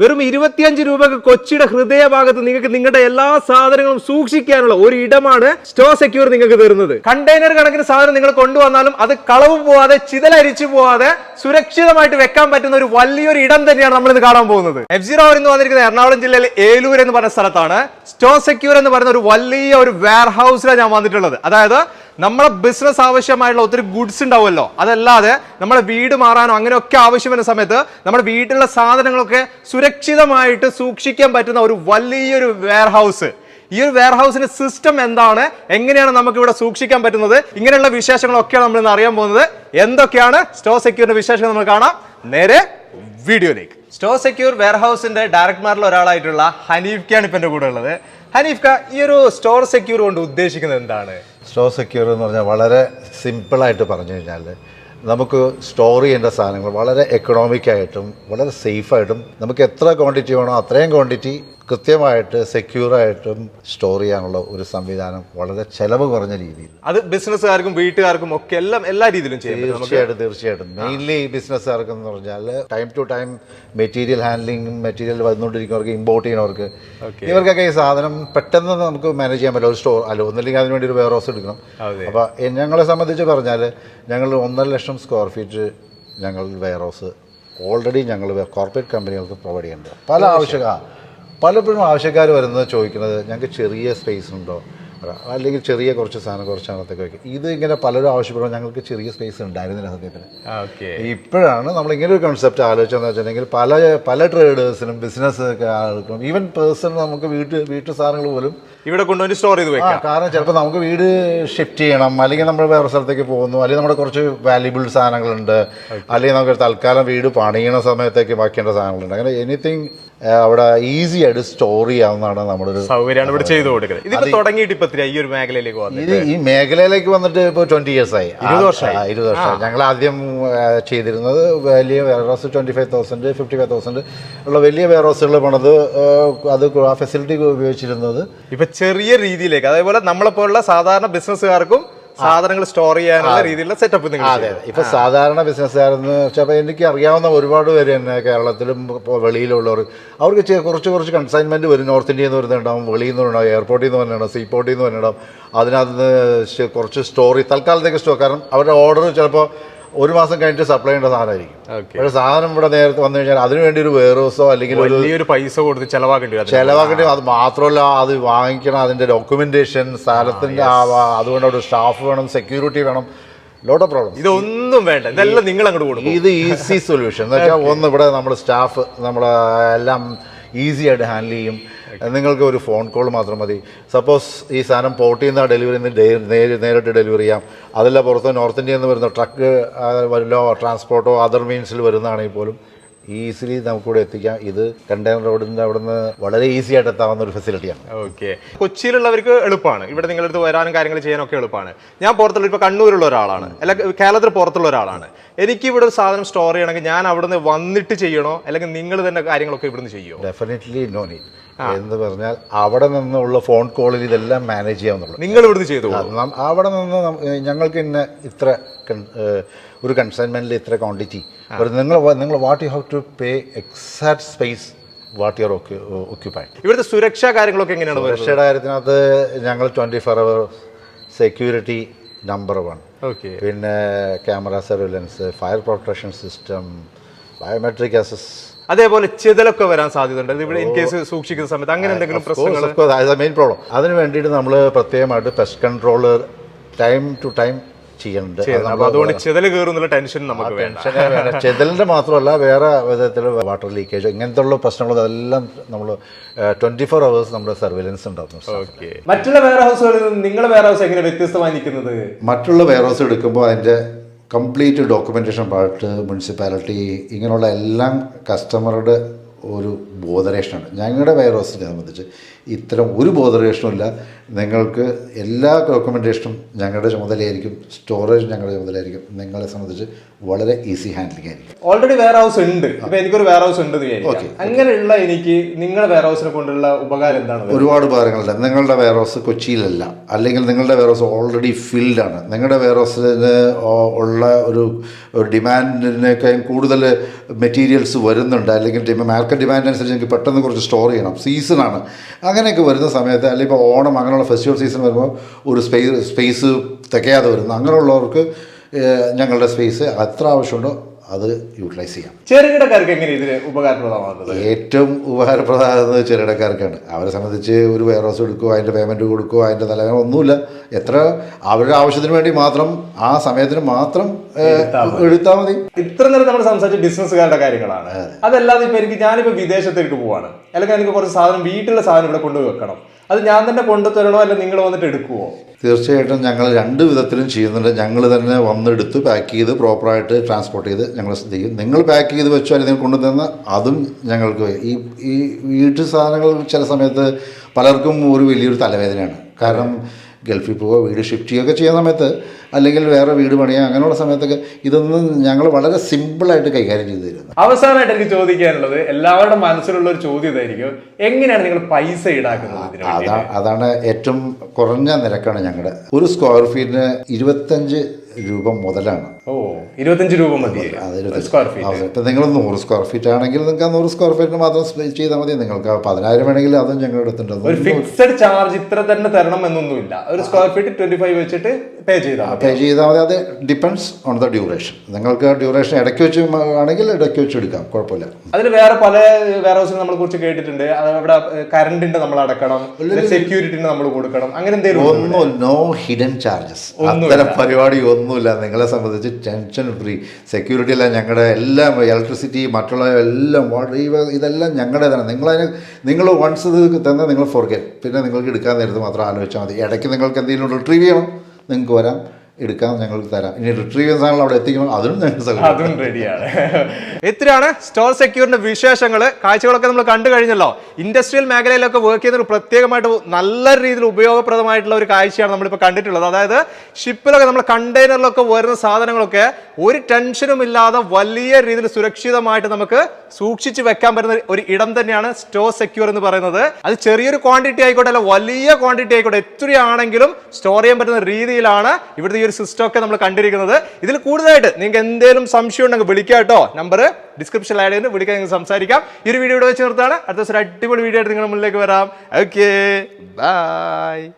വെറും ഇരുപത്തിയഞ്ച് രൂപക്ക് കൊച്ചിയുടെ ഹൃദയഭാഗത്ത് നിങ്ങൾക്ക് നിങ്ങളുടെ എല്ലാ സാധനങ്ങളും സൂക്ഷിക്കാനുള്ള ഒരു ഇടമാണ് സ്റ്റോർ സെക്യൂർ നിങ്ങൾക്ക് തരുന്നത്. കണ്ടെയ്നർ കണക്കിന് സാധനം നിങ്ങൾ കൊണ്ടുവന്നാലും അത് കളവ് പോവാതെ ചിതലരിച്ചു പോവാതെ സുരക്ഷിതമായിട്ട് വെക്കാൻ പറ്റുന്ന ഒരു വലിയൊരു ഇടം തന്നെയാണ് നമ്മൾ ഇന്ന് കാണാൻ പോകുന്നത്. എഫ് സീറോ എന്ന് വന്നിരിക്കുന്നത് എറണാകുളം ജില്ലയിലെ ഏലൂർ എന്ന് പറഞ്ഞ സ്ഥലത്താണ് സ്റ്റോർ സെക്യൂർ എന്ന് പറയുന്ന ഒരു വലിയ ഒരു വെയർ ഹൗസിലാണ് ഞാൻ വന്നിട്ടുള്ളത്. അതായത് നമ്മളെ ബിസിനസ് ആവശ്യമായിട്ടുള്ള ഒത്തിരി ഗുഡ്സ് ഉണ്ടാവുമല്ലോ. അതല്ലാതെ നമ്മുടെ വീട് മാറാനോ അങ്ങനെയൊക്കെ ആവശ്യം വരുന്ന സമയത്ത് നമ്മുടെ വീട്ടിലുള്ള സാധനങ്ങളൊക്കെ സുരക്ഷിതമായിട്ട് സൂക്ഷിക്കാൻ പറ്റുന്ന ഒരു വലിയൊരു വെയർ ഹൗസ് ഈ ഒരു വെയർ ഹൗസിന്റെ സിസ്റ്റം എന്താണ്? എങ്ങനെയാണ് നമുക്ക് ഇവിടെ സൂക്ഷിക്കാൻ പറ്റുന്നത്? ഇങ്ങനെയുള്ള വിശേഷങ്ങളൊക്കെയാണ് നമ്മൾ ഇന്ന് അറിയാൻ പോകുന്നത്. എന്തൊക്കെയാണ് സ്റ്റോ സെക്യൂരിന്റെ വിശേഷങ്ങൾ നമ്മൾ കാണാം. നേരെ വീഡിയോയിലേക്ക്. സ്റ്റോ സെക്യൂർ വെയർ ഹൗസിന്റെ ഡയറക്ടർമാരിൽ ഒരാളായിട്ടുള്ള ഹനീഫ്ക്കാണ് ഇപ്പൊ എന്റെ കൂടെ ഉള്ളത്. ഹനീഫ്ക ഈ ഒരു സ്റ്റോർ സെക്യൂർ കൊണ്ട് ഉദ്ദേശിക്കുന്നത് എന്താണ്? സ്റ്റോർ സെക്യൂർ എന്ന് പറഞ്ഞാൽ വളരെ സിമ്പിളായിട്ട് പറഞ്ഞു കഴിഞ്ഞാൽ നമുക്ക് സ്റ്റോർ ചെയ്യേണ്ട സാധനങ്ങൾ വളരെ എക്കണോമിക്കായിട്ടും വളരെ സേഫായിട്ടും നമുക്ക് എത്ര ക്വാണ്ടിറ്റി വേണോ അത്രയും ക്വാണ്ടിറ്റി കൃത്യമായിട്ട് സെക്യൂറായിട്ടും സ്റ്റോർ ചെയ്യാനുള്ള ഒരു സംവിധാനം വളരെ ചെലവ് കുറഞ്ഞ രീതിയിൽ. അത് ബിസിനസ്സുകാർക്കും വീട്ടുകാർക്കും ഒക്കെ എല്ലാം എല്ലാ രീതിയിലും ചെയ്യാം തീർച്ചയായിട്ടും തീർച്ചയായിട്ടും. മെയിൻലി ബിസിനസ്സുകാർക്ക് എന്ന് പറഞ്ഞാൽ time to time material handling material വന്നുകൊണ്ടിരിക്കുന്നവർക്ക് import ചെയ്യുന്നവർക്ക് ഇവർക്കൊക്കെ ഈ സാധനം പെട്ടെന്ന് നമുക്ക് മാനേജ് ചെയ്യാൻ പറ്റില്ല ഒരു സ്റ്റോർ അല്ല ഒന്നില്ലെങ്കിൽ അതിന് വേണ്ടി ഒരു വെയർ ഹൗസ് എടുക്കണം അപ്പോൾ ഞങ്ങളെ സംബന്ധിച്ച് പറഞ്ഞാൽ ഞങ്ങൾ ഒന്നര ലക്ഷം സ്ക്വയർ ഫീറ്റ് ഞങ്ങൾ വെയർ ഹൗസ് ഓൾറെഡി ഞങ്ങൾ കോർപ്പറേറ്റ് കമ്പനികൾക്ക് പ്രൊവൈഡ് ചെയ്യുന്നുണ്ട് പല ആവശ്യ ആ, പലപ്പോഴും ആവശ്യക്കാർ വരുന്നത് ചോദിക്കുന്നത് ഞങ്ങൾക്ക് ചെറിയ സ്പേസ് ഉണ്ടോ? അല്ലെങ്കിൽ ചെറിയ കുറച്ച് സാധനം കുറച്ച് അകത്തേക്ക് വയ്ക്കും. ഇത് ഇങ്ങനെ പലരും ആവശ്യപ്പെടുമ്പോൾ ഞങ്ങൾക്ക് ചെറിയ സ്പേസ് ഉണ്ടായിരുന്നില്ല സത്യത്തിൽ. ഓക്കെ. ഇപ്പോഴാണ് നമ്മൾ ഇങ്ങനെ ഒരു കൺസെപ്റ്റ് ആലോചിച്ചതെന്ന് വെച്ചിട്ടുണ്ടെങ്കിൽ പല പല ട്രേഡേഴ്സിനും ബിസിനസ് ആൾക്കും ഈവൻ പേഴ്സൺ നമുക്ക് വീട്ട് വീട്ടു സാധനങ്ങൾ പോലും ഇവിടെ കൊണ്ടുവന്ന് സ്റ്റോർ ചെയ്ത് വെക്കാം. കാരണം ചിലപ്പോൾ നമുക്ക് വീട് ഷിഫ്റ്റ് ചെയ്യണം അല്ലെങ്കിൽ നമ്മൾ വേറെ സ്ഥലത്തേക്ക് പോകുന്നു അല്ലെങ്കിൽ നമ്മുടെ കുറച്ച് വാല്യുബിൾ സാധനങ്ങളുണ്ട് അല്ലെങ്കിൽ നമുക്ക് തൽക്കാലം വീട് പണിയണ സമയത്തേക്ക് വയ്ക്കേണ്ട സാധനങ്ങളുണ്ട്. അങ്ങനെ എനിത്തിങ് അവിടെ ഈസി ആയിട്ട് സ്റ്റോർ ചെയ്യാവുന്നതാണ് നമ്മുടെ ഒരു സൗകര്യമാണ് ഇവിടെ ചെയ്തു കൊടുക്കുന്നത്. ഇതിപ്പോ തുടങ്ങിയിട്ട് ഇപ്പൊ എത്രയാ ഈ ഒരു മേഖലയിലേക്ക് ഇത് ഈ മേഖലയിലേക്ക് വന്നിട്ട് ഇപ്പോൾ ട്വന്റി ഇയേഴ്സ് ആയി. ഇരുപത് വർഷമായി? ആ, ഇരുപത് വർഷം ഞങ്ങൾ ആദ്യം ചെയ്തിരുന്നത് വലിയ warehouse twenty five thousand fifty five thousand ഉള്ള വലിയ വെയർ ഹൗസുകൾ പണിത് അത് ആ ഫെസിലിറ്റി ഉപയോഗിച്ചിരുന്നത് ഇപ്പൊ ചെറിയ രീതിയിലേക്ക് അതേപോലെ നമ്മളെ പോലുള്ള സാധാരണ ബിസിനസ്സുകാർക്കും സാധനങ്ങൾ സ്റ്റോർ ചെയ്യാനുള്ള രീതിയിലുള്ള സെറ്റപ്പ് നിങ്ങൾ അതെ ഇപ്പൊ സാധാരണ ബിസിനസ്സുകാരെന്ന് വെച്ചാൽ എനിക്ക് അറിയാവുന്ന ഒരുപാട് പേര് തന്നെ കേരളത്തിലും ഇപ്പോൾ വെളിയിലുള്ളവർ. അവർക്ക് കുറച്ച് കുറച്ച് കൺസൈൻമെന്റ് വരും. നോർത്ത് ഇന്ത്യയിൽ നിന്ന് വരുന്നുണ്ടാവും വെളിയിൽ നിന്ന് വരുന്നുണ്ടാവും എയർപോർട്ടിൽ നിന്ന് വരുന്നുണ്ടാവും സീപോർട്ടിൽ നിന്ന് വരുന്നുണ്ടാവും അതിനകത്ത് കുറച്ച് സ്റ്റോറി തൽക്കാലത്തേക്ക് സ്റ്റോർ കാരണം അവരുടെ ഓർഡർ ചിലപ്പോൾ ഒരു മാസം കഴിഞ്ഞിട്ട് സപ്ലൈ ചെയ്യേണ്ട സാധനമായിരിക്കും. പക്ഷേ സാധനം ഇവിടെ നേരത്തെ വന്നു കഴിഞ്ഞാൽ അതിനു വേണ്ടി ഒരു വേറോസോ അല്ലെങ്കിൽ ഒരു വലിയൊരു പൈസ കൊടുത്ത് ചെലവാക്കേണ്ടി. ചെലവാക്കേണ്ടി അത് മാത്രമല്ല അത് വാങ്ങിക്കണം അതിന്റെ ഡോക്യുമെന്റേഷൻ ആ- അതുകൊണ്ട് അവിടെ സ്റ്റാഫ് വേണം സെക്യൂരിറ്റി വേണം. ലോട്ട് ഓഫ് പ്രോബ്ലം ഇതൊന്നും വേണ്ട. ഇതെല്ലാം നിങ്ങൾ അങ്ങോട്ട് കൊടുക്കും. ഇത് ഈസി സൊല്യൂഷൻ എന്ന് വെച്ചാൽ ഒന്ന് ഇവിടെ നമ്മൾ സ്റ്റാഫ് നമ്മളെ എല്ലാം ഈസി ആയിട്ട് ഹാൻഡിൽ ചെയ്യും. നിങ്ങൾക്ക് ഒരു ഫോൺ കോൾ മാത്രം മതി. സപ്പോസ് ഈ സാധനം പോർട്ടിൽ നിന്ന് ഡെലിവറി നേരിട്ട് ഡെലിവറി ചെയ്യാം. അതല്ല പുറത്ത് നോർത്ത് ഇന്ത്യയിൽ നിന്ന് വരുന്ന ട്രക്ക് വല്ലോ ട്രാൻസ്പോർട്ടോ അതർ മീൻസിൽ വരുന്നതാണെങ്കിൽ പോലും ഈസിലി നമുക്കിവിടെ എത്തിക്കാം. ഇത് കണ്ടെയ്നർ റോഡിന്റെ അവിടെ നിന്ന് വളരെ ഈസി ആയിട്ട് എത്താവുന്ന ഒരു ഫെസിലിറ്റിയാണ് ഓക്കെ കൊച്ചിയിലുള്ളവർക്ക് എളുപ്പമാണ്. ഇവിടെ നിങ്ങളടുത്ത് വരാനും കാര്യങ്ങൾ ചെയ്യാനൊക്കെ എളുപ്പമാണ്. ഞാൻ പുറത്തുള്ള ഇപ്പോൾ കണ്ണൂരുള്ള ഒരാളാണ്. അല്ല കേരളത്തിൽ പുറത്തുള്ള ഒരാളാണ്. എനിക്ക് ഇവിടെ ഒരു സാധനം സ്റ്റോർ ചെയ്യണമെങ്കിൽ ഞാൻ അവിടുന്ന് വന്നിട്ട് ചെയ്യണോ? അല്ലെങ്കിൽ നിങ്ങൾ തന്നെ കാര്യങ്ങളൊക്കെ ഇവിടുന്ന് ചെയ്യുമോ ഡെഫിനറ്റ്ലി നോ നീഡ് എന്ന് പറഞ്ഞാൽ അവിടെ നിന്നുള്ള ഫോൺ കോളിൽ ഇതെല്ലാം മാനേജ് ചെയ്യാവുന്നുള്ളൂ. നിങ്ങൾ ഇവിടുന്ന് ചെയ്തു അവിടെ നിന്ന് ഞങ്ങൾക്ക് ഇന്ന ഇത്ര ഒരു കൺസൈൻമെന്റിൽ ഇത്ര ക്വാണ്ടിറ്റി നിങ്ങൾ നിങ്ങൾ what you have to pay exact space what your occupied ഇവിടുത്തെ സുരക്ഷാ കാര്യങ്ങളൊക്കെ എങ്ങനെയാണ് സുരക്ഷയുടെ കാര്യത്തിനകത്ത് ഞങ്ങൾ twenty four hour security number one okay പിന്നെ camera surveillance fire protection system biometric access അതേപോലെ ചെതലൊക്കെ വരാൻ സാധ്യതയുണ്ട്. ഇവിടെ ഇൻ കേസ് സൂക്ഷിക്കുന്ന സമയത്ത് അങ്ങനെ എന്തെങ്കിലും പ്രശ്നങ്ങൾ മെയിൻ പ്രോബ്ലം അതിന് വേണ്ടിയിട്ട് നമ്മൾ പ്രത്യേകമായിട്ട് pest controller time to time ചെയ്യുന്നുണ്ട്. അത് അതുകൊണ്ട് ചിതൽ കയറുന്നുള്ള ടെൻഷൻ നമുക്ക് വേണ്ട. മാത്രമല്ല വേറെ വിധത്തിൽ വാട്ടർ ലീക്കേജ് ഇങ്ങനത്തെ ഉള്ള പ്രശ്നങ്ങൾ അതെല്ലാം നമ്മൾ ട്വന്റി ഫോർ അവേഴ്സ് നമ്മുടെ സർവൈലൻസ് ഉണ്ടാവും ഓക്കെ. മറ്റുള്ള വെയർ ഹൗസുകളിൽ നിങ്ങളുടെ വെയർ ഹൗസ് എങ്ങനെ വ്യത്യസ്തമായി നിൽക്കുന്നത്? മറ്റുള്ള വെയർ ഹൗസ് എടുക്കുമ്പോൾ അതിന്റെ കംപ്ലീറ്റ് ഡോക്യുമെന്റേഷൻ പാർട്ട് മുനിസിപ്പാലിറ്റി ഇങ്ങനെയുള്ള എല്ലാം കസ്റ്റമറുടെ ഒരു ബോധറേഷനാണ് ഞങ്ങളുടെ വയർ ഹൗസിനെ സംബന്ധിച്ച് ഇത്തരം ഒരു ബോധരേഷനുമില്ല ഇല്ല. നിങ്ങൾക്ക് എല്ലാ ഡോക്യുമെന്റേഷനും ഞങ്ങളുടെ ചുമതലയായിരിക്കും. സ്റ്റോറേജ് ഞങ്ങളുടെ ചുമതലയായിരിക്കും. നിങ്ങളെ സംബന്ധിച്ച് വളരെ ഈസി ഹാൻഡിലിംഗ് ആയിരിക്കും. ഓൾറെഡി വെയർ ഹൗസ് ഉണ്ട് അപ്പോൾ എനിക്കൊരു വെയർ ഹൗസ് ഉണ്ട് ഓക്കെ. അങ്ങനെയുള്ള എനിക്ക് നിങ്ങളുടെ വെയർ ഹൗസിനെ കൊണ്ടുള്ള ഉപകാരം എന്താണ്? ഒരുപാട് ഉപകാരങ്ങളുണ്ട് നിങ്ങളുടെ വെയർ ഹൗസ് കൊച്ചിയിലല്ല. അല്ലെങ്കിൽ നിങ്ങളുടെ വെയർ ഹൗസ് ഓൾറെഡി ഫിൽഡാണ് ആണ്. നിങ്ങളുടെ വെയർ ഹൗസിന് ഉള്ള ഒരു ഒരു ഡിമാൻഡിനേക്കാൾ കൂടുതൽ മെറ്റീരിയൽസ് വരുന്നുണ്ട്. അല്ലെങ്കിൽ മാർക്കറ്റ് ഡിമാൻഡ് അനുസരിച്ച് എനിക്ക് പെട്ടെന്ന് കുറച്ച് സ്റ്റോർ ചെയ്യണം. സീസണാണ് അങ്ങനെയൊക്കെ വരുന്ന സമയത്ത് അല്ലെങ്കിൽ ഇപ്പോൾ ഓണം അങ്ങനെയുള്ള ഫെസ്റ്റിവൽ സീസൺ വരുമ്പോൾ ഒരു സ്പേസ് സ്പേസ് തികയാതെ വരുന്നു. അങ്ങനെയുള്ളവർക്ക് ഞങ്ങളുടെ സ്പേസ് എത്ര ആവശ്യമുണ്ടോ? അത് യൂട്ടിലൈസ് ചെയ്യാം. ചെറുകിടക്കാർക്ക് എങ്ങനെ ഇതിന് ഉപകാരപ്രദമാകുന്നത്? ഏറ്റവും ഉപകാരപ്രദമാകുന്നത് ചെറുകിടക്കാർക്കാണ്. അവരെ സംബന്ധിച്ച് ഒരു വെയർ ഹൗസ് എടുക്കുകയോ അതിന്റെ പേയ്മെന്റ് കൊടുക്കുക അതിന്റെ തലവേദന ഒന്നുമില്ല. എത്ര അവരുടെ ആവശ്യത്തിന് വേണ്ടി മാത്രം ആ സമയത്തിന് മാത്രം എടുത്താൽ മതി. ഇത്ര നേരം നമ്മൾ സംസാരിച്ച ബിസിനസ്സുകാരുടെ കാര്യങ്ങളാണ്. അതല്ലാതെ ഇപ്പം എനിക്ക് ഞാനിപ്പോൾ വിദേശത്തേക്ക് പോവാണ്. അല്ലെങ്കിൽ എനിക്ക് കുറച്ച് സാധനം വീട്ടിലെ സാധനം ഇവിടെ കൊണ്ടുവെക്കണം വെക്കണം. അത് ഞാൻ തന്നെ കൊണ്ടുതരണോ അല്ല നിങ്ങൾ വന്നിട്ട് എടുക്കുവോ? തീർച്ചയായിട്ടും ഞങ്ങൾ രണ്ട് വിധത്തിലും ചെയ്യുന്നുണ്ട്. ഞങ്ങൾ തന്നെ വന്നെടുത്ത് പാക്ക് ചെയ്ത് പ്രോപ്പറായിട്ട് ട്രാൻസ്പോർട്ട് ചെയ്ത് ഞങ്ങൾ ചെയ്യും. നിങ്ങൾ പാക്ക് ചെയ്ത് വെച്ചോ അല്ലെങ്കിൽ കൊണ്ടുതന്ന അതും ഞങ്ങൾക്ക് ഈ ഈ വീട്ടു സാധനങ്ങൾ ചില സമയത്ത് പലർക്കും ഒരു വലിയൊരു തലവേദനയാണ്. കാരണം ഗൾഫിൽ പോവുക വീട് ഷിഫ്റ്റ് ചെയ്യുകയൊക്കെ ചെയ്യുന്ന സമയത്ത് അല്ലെങ്കിൽ വേറെ വീട് പണിയുക അങ്ങനെയുള്ള സമയത്തൊക്കെ ഇതൊന്നും ഞങ്ങൾ വളരെ സിമ്പിളായിട്ട് കൈകാര്യം ചെയ്തു തരുന്നു അവസാനമായിട്ട് എനിക്ക് ചോദിക്കാനുള്ളത് എല്ലാവരുടെ മനസ്സിലുള്ള ഒരു ചോദ്യം ഇതായിരിക്കും. എങ്ങനെയാണ് നിങ്ങൾ പൈസ ഈടാക്കുന്നത് അതാണ് ഏറ്റവും കുറഞ്ഞ നിരക്കാണ് ഞങ്ങളുടെ. ഒരു സ്ക്വയർ ഫീറ്റിന് ഇരുപത്തഞ്ച് രൂപ മുതലാണ്. ഓ ഇരുപത്തഞ്ച് രൂപ മതി സ്ക്വയർ ഫീറ്റ് ഇപ്പം നിങ്ങൾ നൂറ് സ്ക്വയർ ഫീറ്റ് ആണെങ്കിൽ നിങ്ങൾക്ക് ആ നൂറ് സ്ക്വയർ ഫീറ്റിന് മാത്രം സ്പേസ് ചെയ്താൽ മതി. നിങ്ങൾക്ക് പതിനായിരം വേണമെങ്കിൽ അതും ഞങ്ങൾ എടുത്തിട്ടുണ്ട്. ഒരു ഫിക്സഡ് ചാർജ് ഇത്ര തന്നെ തരണം എന്നൊന്നുമില്ല. ഒരു സ്ക്വയർ ഫീറ്റ് ട്വന്റി ഫൈവ് വെച്ചിട്ട് പേ ചെയ്താൽ പേ ചെയ്താൽ മതി. അത് ഡിപ്പെൻഡ്സ് ഓൺ ദ ഡ്യൂറേഷൻ നിങ്ങൾക്ക് ഡ്യൂറേഷൻ ഇടയ്ക്ക് വെച്ച് ആണെങ്കിൽ ഇടയ്ക്ക് വെച്ച് എടുക്കാം. കുഴപ്പമില്ല. അതിൽ വേറെ പല വേറെ ഹൗസിനെ നമ്മളെ കുറിച്ച് കേട്ടിട്ടുണ്ട്. അത് അവിടെ കറണ്ടിന്റെ നമ്മൾ അടക്കണം. സെക്യൂരിറ്റിന് നമ്മൾ കൊടുക്കണം. അങ്ങനെ എന്തെങ്കിലും? ഒന്നും നോ ഹിഡൻ ചാർജസ് അത്തരം പരിപാടി ഒന്നുമില്ല. നിങ്ങളെ സംബന്ധിച്ച് ടെൻഷൻ ഫ്രീ സെക്യൂരിറ്റി എല്ലാം ഞങ്ങളുടെ എല്ലാം ഇലക്ട്രിസിറ്റി മറ്റുള്ള എല്ലാം ഇതെല്ലാം ഞങ്ങളുടേതാണ് നിങ്ങളതിന് നിങ്ങൾ വൺസ് ഇത് തന്നെ നിങ്ങൾ ഫോർഗെറ്റ് പിന്നെ നിങ്ങൾക്ക് എടുക്കാൻ നേരത്ത് മാത്രം ആലോചിച്ചാൽ മതി. ഇടയ്ക്ക് നിങ്ങൾക്ക് എന്തെങ്കിലും റിട്രീവ് ചെയ്യണം. നിങ്ങൾക്ക് വരാം. എടുക്കാം ഞങ്ങൾ തരാം. ഇനി റിട്രീവ് ചെയ്യുന്ന സാധനങ്ങൾ അവിടെ എത്തിക്കുമ്പോൾ അതിനും ഞങ്ങൾ അതും റെഡിയാണ് ഇത്രയാണ് സ്റ്റോർ സെക്യൂറിന്റെ വിശേഷങ്ങൾ കാഴ്ചകളൊക്കെ നമ്മൾ കണ്ടു കഴിഞ്ഞല്ലോ. ഇൻഡസ്ട്രിയൽ മേഖലയിലൊക്കെ വർക്ക് ചെയ്യുന്ന ഒരു പ്രത്യേകമായിട്ട് നല്ല രീതിയിൽ ഉപയോഗപ്രദമായിട്ടുള്ള ഒരു കാഴ്ചയാണ് നമ്മളിപ്പോൾ കണ്ടിട്ടുള്ളത്. അതായത് ഷിപ്പിലൊക്കെ നമ്മൾ കണ്ടെയ്നറിലൊക്കെ വരുന്ന സാധനങ്ങളൊക്കെ ഒരു ടെൻഷനും ഇല്ലാതെ വലിയ രീതിയിൽ സുരക്ഷിതമായിട്ട് നമുക്ക് സൂക്ഷിച്ച് വെക്കാൻ പറ്റുന്ന ഒരു ഇടം തന്നെയാണ് സ്റ്റോർ സെക്യൂർ എന്ന് പറയുന്നത്. അത് ചെറിയൊരു ക്വാണ്ടിറ്റി ആയിക്കോട്ടെ അല്ല വലിയ ക്വാണ്ടിറ്റി ആയിക്കോട്ടെ എത്രയാണെങ്കിലും സ്റ്റോർ ചെയ്യാൻ പറ്റുന്ന രീതിയിലാണ് ഇവിടുത്തെ ഒരു സിസ്റ്റം ഒക്കെ നമ്മൾ കണ്ടിരിക്കുന്നത്. ഇതിൽ കൂടുതലായിട്ട് നിങ്ങൾക്ക് എന്തെങ്കിലും സംശയം ഉണ്ടെങ്കിൽ വിളിക്കാം കേട്ടോ. നമ്പർ ഡിസ്ക്രിപ്ഷൻ ആഡ് ചെയ്ത് വിളിക്കാൻ നിങ്ങൾക്ക് സംസാരിക്കാം. ഈ ഒരു വീഡിയോ ഇവിടെ വെച്ച് നിർത്താണ് അടുത്ത ദിവസം ഒരു അടിപൊളി വീഡിയോ ആയിട്ട് നിങ്ങളുടെ മുന്നിലേക്ക് വരാം. Okay bye